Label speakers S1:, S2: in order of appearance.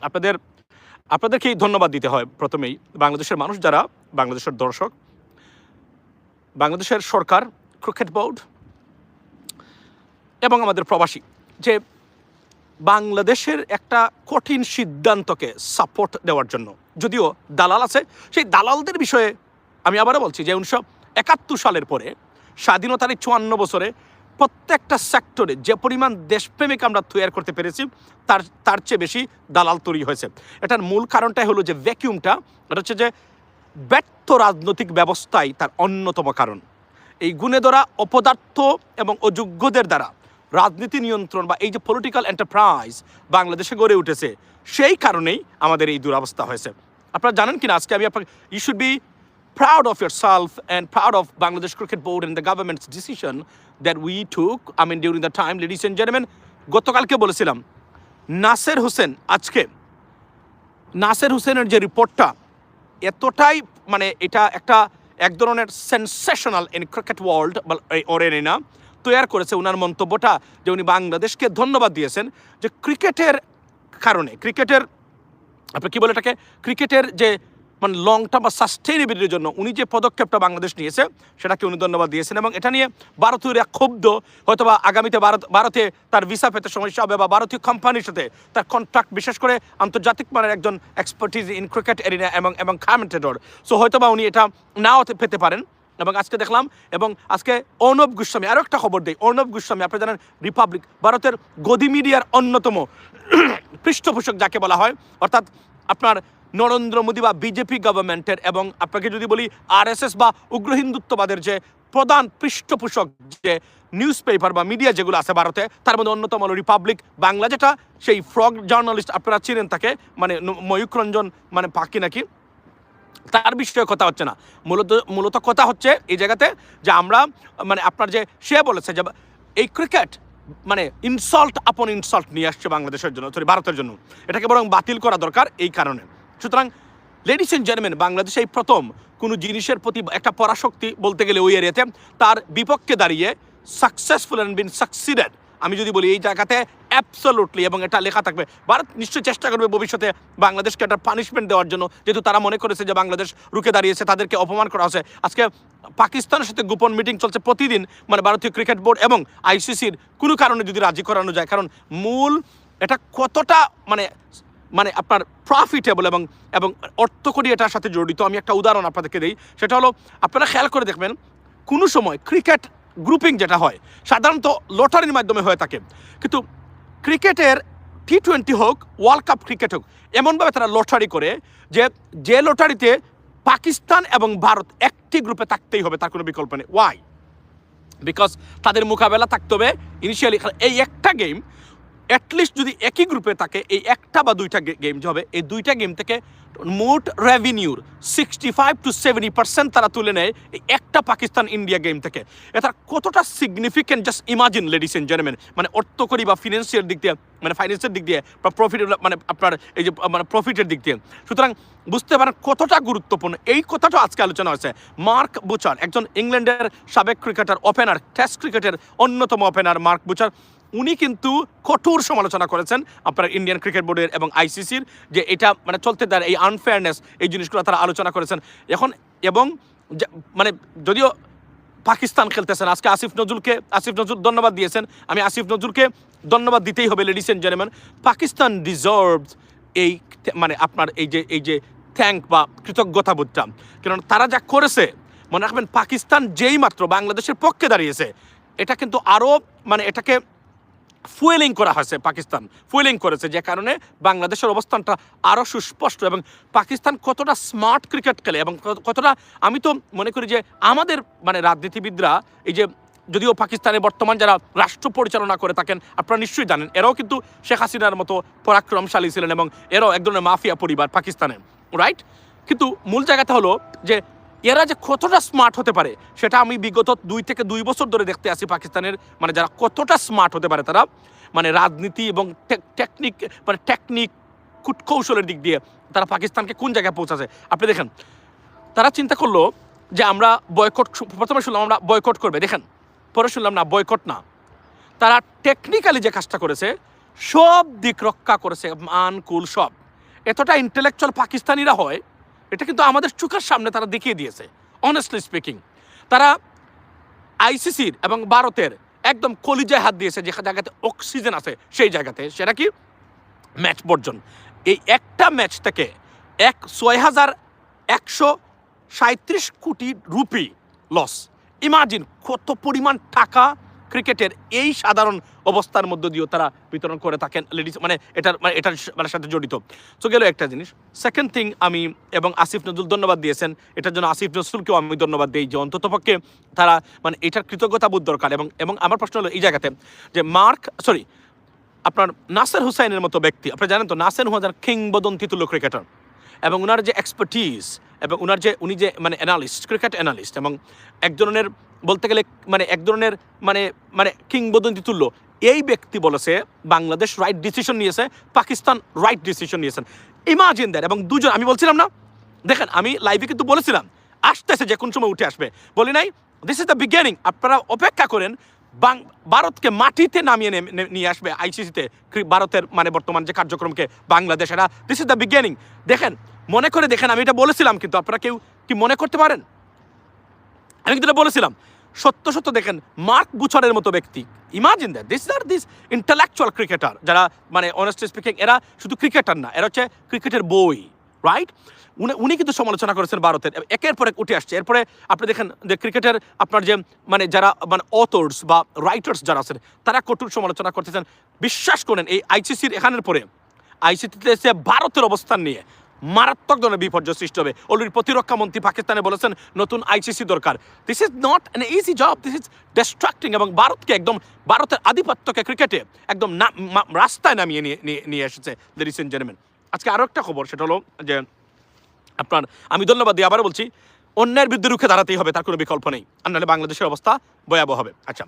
S1: আপনাদের আপনাদেরকেই ধন্যবাদ দিতে হয় প্রথমেই। বাংলাদেশের মানুষ যারা, বাংলাদেশের দর্শক, বাংলাদেশের সরকার, ক্রিকেট বোর্ড এবং আমাদের প্রবাসী, যে বাংলাদেশের একটা কঠিন সিদ্ধান্তকে সাপোর্ট দেওয়ার জন্য। যদিও দালাল আছে, সেই দালালদের বিষয়ে আমি আবারও বলছি যে উনিশশো একাত্তর সালের পরে, স্বাধীনতার চুয়ান্ন বছরে প্রত্যেকটা সেক্টরে যে পরিমাণ দেশপ্রেমিক আমরা তৈরি করতে পেরেছি, তার তার চেয়ে বেশি দালাল তৈরি হয়েছে। এটার মূল কারণটাই হলো যে ভ্যাকিউমটা এটা হচ্ছে যে ব্যর্থ রাজনৈতিক ব্যবস্থাই তার অন্যতম কারণ। এই গুণে ধরা অপদার্থ এবং অযোগ্যদের দ্বারা রাজনীতি নিয়ন্ত্রণ বা এই যে পলিটিক্যাল এন্টারপ্রাইজ বাংলাদেশে গড়ে উঠেছে, সেই কারণেই আমাদের এই দুরবস্থা হয়েছে। আপনারা জানেন কি না আজকে আমি আপনাকে you should be proud of yourself and proud of Bangladesh Cricket Board and the government's decision that we took, I mean, during the time, ladies and gentlemen, গতকালকে বলেছিলাম নাসের হোসেন আজকে নাসের হোসেনের যে রিপোর্টটা এতটাই মানে এটা একটা এক ধরনের sensational in cricket world arena তৈরি করেছে ওনার মন্তব্যটা যে উনি বাংলাদেশকে ধন্যবাদ দিয়েছেন যে ক্রিকেটের কারণে ক্রিকেটের আপনি কি বলে এটাকে ক্রিকেটের যে মানে লং টার্ম বা সাস্টেইনেবিলিটির জন্য উনি যে পদক্ষেপটা বাংলাদেশ নিয়েছে, সেটাকে উনি ধন্যবাদ দিয়েছেন এবং এটা নিয়ে ভারতীয়রা ক্ষুব্ধ, হয়তোবা আগামীতে ভারত, ভারতে তার ভিসা পেতে সমস্যা হবে বা ভারতীয় কোম্পানির সাথে তার কন্ট্রাক্ট বিশেষ করে আন্তর্জাতিক মানের একজন এক্সপার্টিজ ইন ক্রিকেট এরিনা এবং এবং কমেন্টেটর সো হয়তোবা উনি এটা নাও পেতে পারেন এবং আজকে দেখলাম এবং আজকে অর্ণব গোস্বামী আরও একটা খবর দেই, অর্ণব গোস্বামী, আপনি জানেন রিপাবলিক ভারতের গদি মিডিয়ার অন্যতম পৃষ্ঠপোষক যাকে বলা হয়, অর্থাৎ আপনার নরেন্দ্র মোদী বা বিজেপি গভর্নমেন্টের এবং আপনাকে যদি বলি আরএসএস বা উগ্র হিন্দুত্ববাদের যে প্রধান পৃষ্ঠপোষক যে নিউজ পেপার বা মিডিয়া যেগুলো আছে ভারতে, তার মধ্যে অন্যতম হলো রিপাবলিক বাংলা যেটা সেই ফ্রগ জার্নালিস্ট আপনারা চিনেন তাকে মানে ন- ময়ূক রঞ্জন মানে পাখি নাকি? তার বিষয়ে কথা হচ্ছে না। মূলত মূলত কথা হচ্ছে এই জায়গাতে যে আমরা মানে আপনার যে সে বলেছে যে এই ক্রিকেট মানে ইনসল্ট আপন ইনসল্ট নিয়ে আসছে বাংলাদেশের জন্য সরি ভারতের জন্য। এটাকে বরং বাতিল করা দরকার এই কারণে। সুতরাং লেডিস এন্ড জেন্টলম্যান বাংলাদেশে এই প্রথম কোনো জিনিসের প্রতি একটা পরাশক্তি বলতে গেলে ওই এরিয়াতে তার বিপক্ষে দাঁড়িয়ে সাকসেসফুল অ্যান্ড বিন সাকসিডেড আমি যদি বলি, এই জায়গাতে অ্যাবসলুটলি এবং এটা লেখা থাকবে। ভারত নিশ্চয়ই চেষ্টা করবে ভবিষ্যতে বাংলাদেশকে একটা পানিশমেন্ট দেওয়ার জন্য। যেহেতু তারা মনে করেছে যে বাংলাদেশ রুখে দাঁড়িয়েছে, তাদেরকে অপমান করা হচ্ছে আজকে পাকিস্তানের সাথে গোপন মিটিং চলছে প্রতিদিন মানে ভারতীয় ক্রিকেট বোর্ড এবং আইসিসির কোনো কারণে যদি রাজি করানো যায়, কারণ মূল এটা কতটা মানে মানে আপনার প্রফিটেবল এবং এবং অর্থকরী এটার সাথে জড়িত। আমি একটা উদাহরণ আপনাদেরকে দিই। সেটা হলো, আপনারা খেয়াল করে দেখবেন, কোনো সময় ক্রিকেট গ্রুপিং যেটা হয়, সাধারণত লটারির মাধ্যমে হয়ে থাকে। কিন্তু ক্রিকেটের টি টোয়েন্টি হোক ওয়ার্ল্ড কাপ ক্রিকেট হোক, এমনভাবে তারা লটারি করে যে যে লটারিতে পাকিস্তান এবং ভারত একটি গ্রুপে থাকতেই হবে, তার কোনো বিকল্প নেই। ওয়াই বিকজ তাদের মোকাবেলা থাকতে হবে। ইনিশিয়ালি এই একটা গেম অ্যাটলিস্ট যদি একই গ্রুপে থাকে, এই একটা বা দুইটা গেম যে হবে, এই দুইটা গেম থেকে মোট রেভিনিউর sixty five to seventy percent তারা তুলে নেয় এই একটা পাকিস্তান ইন্ডিয়া গেম থেকে। এটা কতটা significant just imagine ladies and gentleman মানে অর্থকরী বা ফিনান্সিয়াল দিক দিয়ে মানে ফাইন্যান্সের দিক দিয়ে বা প্রফিট মানে আপনার এই যে মানে প্রফিটের দিক দিয়ে। সুতরাং বুঝতে পারেন কতটা গুরুত্বপূর্ণ। এই কথাটা আজকে আলোচনা হয়েছে। মার্ক বুচার, একজন ইংল্যান্ডের সাবেক ক্রিকেটার ওপেনার টেস্ট ক্রিকেটের অন্যতম ওপেনার মার্ক বুচার। উনি কিন্তু কঠোর সমালোচনা করেছেন আপনার ইন্ডিয়ান ক্রিকেট বোর্ডের এবং আইসিসির যে এটা মানে চলতে দেয় এই আনফেয়ারনেস এই জিনিসগুলো তারা আলোচনা করেছেন। এখন এবং মানে যদিও পাকিস্তান খেলতেছেন, আজকে আসিফ নজরুলকে, আসিফ নজরুল ধন্যবাদ দিয়েছেন। আমি আসিফ নজরুলকে ধন্যবাদ দিতেই হবে ladies and gentleman Pakistan deserve এই মানে আপনার এই যে এই যে থ্যাংক বা কৃতজ্ঞতা বোধটা কারণ তারা যা করেছে, মনে রাখবেন পাকিস্তান যেই মাত্র বাংলাদেশের পক্ষে দাঁড়িয়েছে, এটা কিন্তু আরও মানে এটাকে ফুয়েলিং করা হয়েছে পাকিস্তান। ফুয়েলিং করেছে, যে কারণে বাংলাদেশের অবস্থানটা আরও সুস্পষ্ট এবং পাকিস্তান কতটা স্মার্ট ক্রিকেট খেলে এবং কতটা, আমি তো মনে করি যে আমাদের মানে রাজনীতিবিদরা, এই যে যদিও পাকিস্তানে বর্তমান যারা রাষ্ট্র পরিচালনা করে থাকেন, আপনারা নিশ্চয়ই জানেন, এরাও কিন্তু শেখ হাসিনার মতো পরাক্রমশালী ছিলেন এবং এরাও এক ধরনের মাফিয়া পরিবার পাকিস্তানে রাইট কিন্তু মূল জায়গাটা হলো যে এরা যে কতটা স্মার্ট হতে পারে, সেটা আমি বিগত দুই থেকে দুই বছর ধরে দেখতে আসি পাকিস্তানের মানে যারা কতটা স্মার্ট হতে পারে তারা মানে রাজনীতি এবং টেকনিক মানে টেকনিক কূটকৌশলের দিক দিয়ে তারা পাকিস্তানকে কোন জায়গায় পৌঁছাছে আপনি দেখেন, তারা চিন্তা করল যে আমরা বয়কট প্রথমে শুনলাম আমরা বয়কট করবে। দেখেন, পরে শুনলাম না বয়কট না। তারা টেকনিক্যালি যে কাজটা করেছে, সব দিক রক্ষা করেছে, মান, কুল, সব। এতটা ইন্টেলেকচুয়াল পাকিস্তানিরা হয় এটা কিন্তু আমাদের চোখের সামনে তারা দেখিয়ে দিয়েছে অনেস্টলি স্পিকিং তারা আইসিসির এবং ভারতের একদম কলিজায় হাত দিয়েছে যে জায়গাতে অক্সিজেন আছে, সেই জায়গাতে। সেটা কি? ম্যাচ বর্জন। এই একটা ম্যাচ থেকে এক ছয় হাজার একশো সাঁত্রিশ কোটি রুপি লস ইমাজিন কত পরিমাণ টাকা ক্রিকেটের এই সাধারণ অবস্থার মধ্য দিয়েও তারা বিতরণ করে থাকেন লেডিস মানে এটার মানে এটার মানে সাথে জড়িত। তো গেল একটা জিনিস। সেকেন্ড থিং আমি এবং আসিফ নজরুল ধন্যবাদ দিয়েছেন। এটার জন্য আসিফ নজরুলকেও আমি ধন্যবাদ দিই যে অন্ততপক্ষে তারা মানে এটার কৃতজ্ঞতা বোধ দরকার এবং এবং আমার প্রশ্ন হলো এই জায়গাতে যে মার্ক সরি আপনার নাসের হুসাইনের মতো ব্যক্তি, আপনি জানেন তো, নাসের হুসাইন কিংবদন্তি তুল্য ক্রিকেটার এবং ওনার যে এক্সপার্টিস এবং ওনার যে, উনি যে মানে অ্যানালিস্ট ক্রিকেট অ্যানালিস্ট এবং এক ধরনের বলতে গেলে মানে এক ধরনের মানে মানে কিংবদন্তি তুল্য। এই ব্যক্তি বলেছে, বাংলাদেশ রাইট ডিসিশন নিয়েছে, পাকিস্তান রাইট ডিসিশন নিয়েছেন। ইমাজিন দেন এবং দুজন, আমি বলছিলাম না, দেখেন, আমি লাইভে কিন্তু বলেছিলাম, আসতেছে যে কোন সময় উঠে আসবে। বলি নাই দিস ইজ দ্য বিগিনিং আপনারা অপেক্ষা করেন, বাং, ভারতকে মাটিতে নামিয়ে নিয়ে আসবে আইসিসিতে ভারতের মানে বর্তমান যে কার্যক্রমকে বাংলাদেশ এটা দিস ইজ দ্য বিগিনিং দেখেন মনে করে দেখেন, আমি এটা বলেছিলাম, কিন্তু আপনারা কেউ কি মনে করতে পারেন? আমি কিন্তু এটা বলেছিলাম। সত্য সত্য দেখেন, মার্ক বুচারের মতো ব্যক্তি। ইমাজিন দ্যাট দিস আর দিস ইন্টালেকচুয়াল ক্রিকেটার যারা মানে অনেস্টলি স্পিকিং এরা শুধু ক্রিকেটার না, এরা হচ্ছে ক্রিকেটের বই রাইট উনি উনি কিন্তু সমালোচনা করেছেন ভারতের, একের পর এক উঠে আসছে। এরপরে আপনি দেখেন, যে ক্রিকেটের আপনার যে মানে যারা মানে অথর্স বা রাইটার্স যারা আছেন, তারা কঠোর সমালোচনা করতেছেন। বিশ্বাস করেন, এই আইসিসির এখানের পরে আইসিসিতে এসে ভারতের অবস্থান নিয়ে মারাত্মক ধরনের বিপর্যয় সৃষ্টি হবে। অলরেডি প্রতিরক্ষা মন্ত্রী পাকিস্তানে বলেছেন, নতুন আইসিসি দরকার। This is not an easy job this is distracting এবং ভারতকে একদম, ভারতের আধিপত্যকে ক্রিকেটে একদম রাস্তায় নামিয়ে নিয়ে, নিয়ে- নিয়ে এসেছে লেডিস এন্ড জেন্টলম্যান আজকে আরও একটা খবর, সেটা হলো যে আপনার, আমি ধন্যবাদ দিয়ে আবারও বলছি অন্যের বিরুদ্ধে রুখে দাঁড়াতেই হবে, তার কোনো বিকল্প নেই। আর নাহলে বাংলাদেশের অবস্থা ভয়াবহ হবে। আচ্ছা।